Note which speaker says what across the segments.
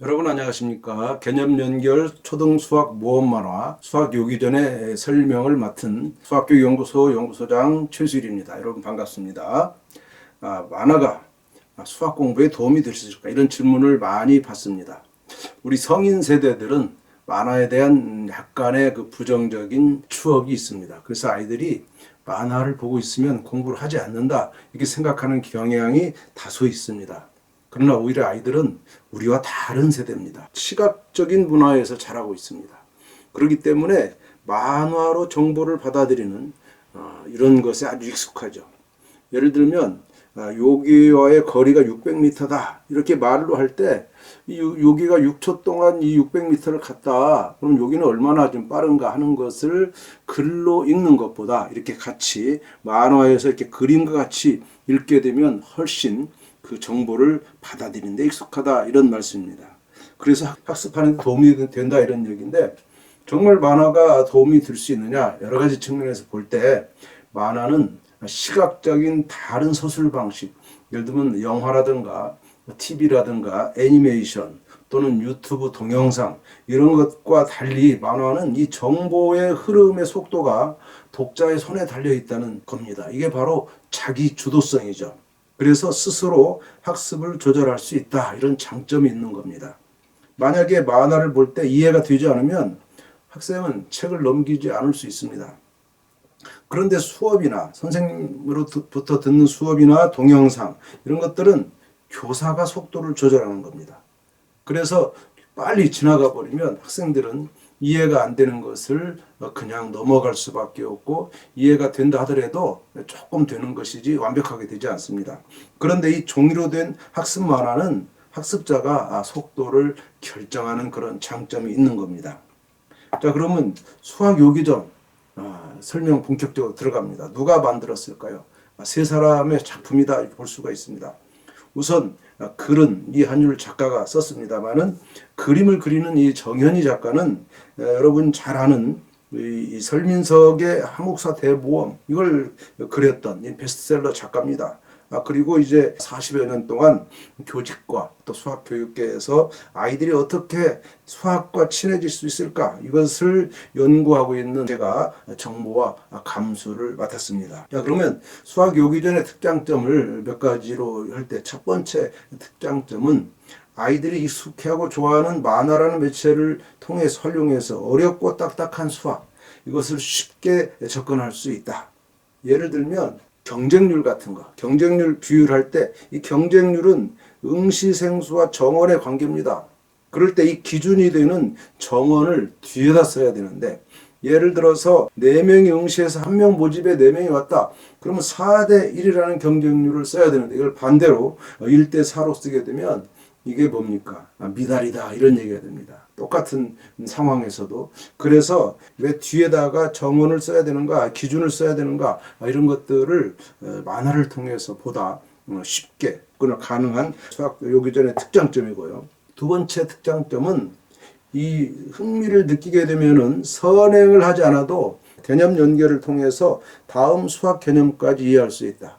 Speaker 1: 여러분 안녕하십니까? 개념 연결 초등 수학 모험 만화 수학 요기 전에 설명을 맡은 수학교 연구소 연구소장 최수일입니다. 여러분 반갑습니다. 아, 만화가 수학 공부에 도움이 될 수 있을까? 이런 질문을 많이 받습니다. 우리 성인 세대들은 만화에 대한 약간의 그 부정적인 추억이 있습니다. 그래서 아이들이 만화를 보고 있으면 공부를 하지 않는다. 이렇게 생각하는 경향이 다소 있습니다 그러나 오히려 아이들은 우리와 다른 세대입니다. 시각적인 문화에서 자라고 있습니다. 그렇기 때문에 만화로 정보를 받아들이는 어, 이런 것에 아주 익숙하죠. 예를 들면 아, 여기와의 거리가 600m다 이렇게 말로 할 때 여기가 6초 동안 이 600m를 갔다 그럼 여기는 얼마나 좀 빠른가 하는 것을 글로 읽는 것보다 이렇게 같이 만화에서 이렇게 그림과 같이 읽게 되면 훨씬 그 정보를 받아들이는 데 익숙하다 이런 말씀입니다. 그래서 학습하는 데 도움이 된다 이런 얘기인데 정말 만화가 도움이 될 수 있느냐 여러 가지 측면에서 볼 때 만화는 시각적인 다른 서술 방식 예를 들면 영화라든가 TV라든가 애니메이션 또는 유튜브 동영상 이런 것과 달리 만화는 이 정보의 흐름의 속도가 독자의 손에 달려 있다는 겁니다. 이게 바로 자기 주도성이죠. 그래서 스스로 학습을 조절할 수 있다. 이런 장점이 있는 겁니다. 만약에 만화를 볼 때 이해가 되지 않으면 학생은 책을 넘기지 않을 수 있습니다. 그런데 수업이나 선생님으로부터 듣는 수업이나 동영상 이런 것들은 교사가 속도를 조절하는 겁니다. 그래서 빨리 지나가 버리면 학생들은 이해가 안 되는 것을 그냥 넘어갈 수밖에 없고 이해가 된다 하더라도 조금 되는 것이지 완벽하게 되지 않습니다. 그런데 이 종이로 된 학습 만화는 학습자가 속도를 결정하는 그런 장점이 있는 겁니다. 자 그러면 수학 요기전 아, 설명 본격적으로 들어갑니다. 누가 만들었을까요? 아, 세 사람의 작품이다 볼 수가 있습니다. 우선 아, 글은 이한율 작가가 썼습니다만은 그림을 그리는 이 정현희 작가는 여러분 잘 아는 이 설민석의 한국사 대모험 이걸 그렸던 베스트셀러 작가입니다. 아, 그리고 이제 40여 년 동안 교직과 또 수학 교육계에서 아이들이 어떻게 수학과 친해질 수 있을까 이것을 연구하고 있는 제가 정보와 감수를 맡았습니다. 자, 그러면 수학 요기전의 특장점을 몇 가지로 할 때 첫 번째 특장점은 아이들이 익숙해하고 좋아하는 만화라는 매체를 통해 활용해서 어렵고 딱딱한 수학 이것을 쉽게 접근할 수 있다. 예를 들면 경쟁률 같은 거, 경쟁률 비율할 때 이 경쟁률은 응시생수와 정원의 관계입니다. 그럴 때 이 기준이 되는 정원을 뒤에다 써야 되는데 예를 들어서 4명이 응시해서 1명 모집에 4명이 왔다. 그러면 4대 1이라는 경쟁률을 써야 되는데 이걸 반대로 1대 4로 쓰게 되면 이게 뭡니까? 아, 미달이다. 이런 얘기가 됩니다. 똑같은 상황에서도. 그래서 왜 뒤에다가 정원을 써야 되는가, 기준을 써야 되는가, 아, 이런 것들을 어, 만화를 통해서 보다 어, 쉽게 그나 가능한 수학 요기전의 특장점이고요. 두 번째 특장점은 이 흥미를 느끼게 되면은 선행을 하지 않아도 개념 연결을 통해서 다음 수학 개념까지 이해할 수 있다.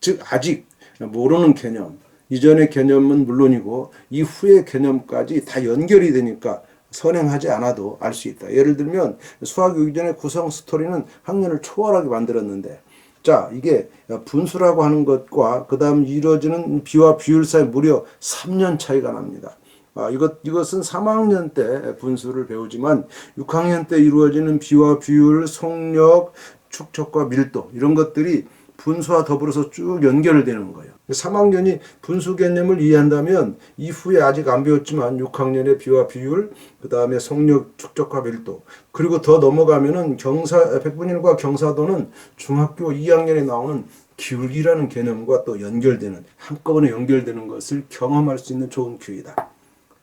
Speaker 1: 즉 아직 모르는 개념, 이전의 개념은 물론이고 이후의 개념까지 다 연결이 되니까 선행하지 않아도 알 수 있다. 예를 들면 수학 요기전의 구성 스토리는 학년을 초월하게 만들었는데 자 이게 분수라고 하는 것과 그 다음 이루어지는 비와 비율 사이 무려 3년 차이가 납니다. 아, 이것, 이것은 3학년 때 분수를 배우지만 6학년 때 이루어지는 비와 비율, 속력, 축척과 밀도 이런 것들이 분수와 더불어서 쭉 연결되는 거예요. 3학년이 분수 개념을 이해한다면 이후에 아직 안 배웠지만 6학년의 비와 비율, 그 다음에 속력, 축적과 밀도, 그리고 더 넘어가면은 경사, 백분율과 경사도는 중학교 2학년에 나오는 기울기라는 개념과 또 연결되는, 한꺼번에 연결되는 것을 경험할 수 있는 좋은 기회다.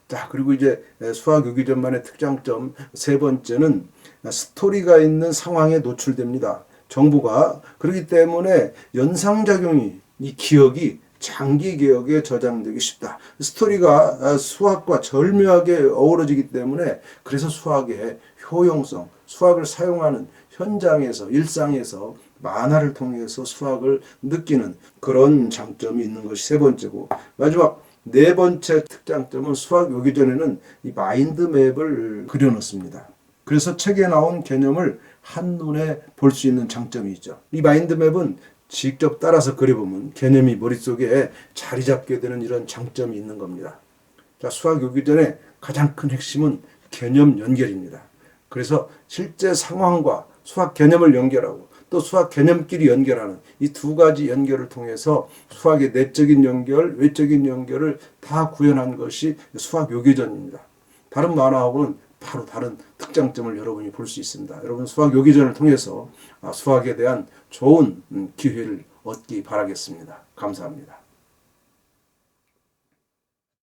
Speaker 1: 자, 그리고 이제 수학 요기전만의 특장점 세 번째는 스토리가 있는 상황에 노출됩니다. 정보가 그렇기 때문에 연상작용이 이 기억이 장기 기억에 저장되기 쉽다. 스토리가 수학과 절묘하게 어우러지기 때문에 그래서 수학의 효용성, 수학을 사용하는 현장에서 일상에서 만화를 통해서 수학을 느끼는 그런 장점이 있는 것이 세 번째고 마지막 네 번째 특장점은 수학 요기 전에는 이 마인드맵을 그려놓습니다. 그래서 책에 나온 개념을 한눈에 볼 수 있는 장점이 있죠. 이 마인드맵은 직접 따라서 그려보면 개념이 머릿속에 자리 잡게 되는 이런 장점이 있는 겁니다. 자, 수학 요기 전에 가장 큰 핵심은 개념 연결입니다. 그래서 실제 상황과 수학 개념을 연결하고 또 수학 개념끼리 연결하는 이 두 가지 연결을 통해서 수학의 내적인 연결, 외적인 연결을 다 구현한 것이 수학 요기전입니다. 다른 만화하고는 바로 다른 특장점을 여러분이 볼 수 있습니다. 여러분 수학 요기전을 통해서 아, 수학에 대한 좋은 음, 기회를 얻기 바라겠습니다. 감사합니다.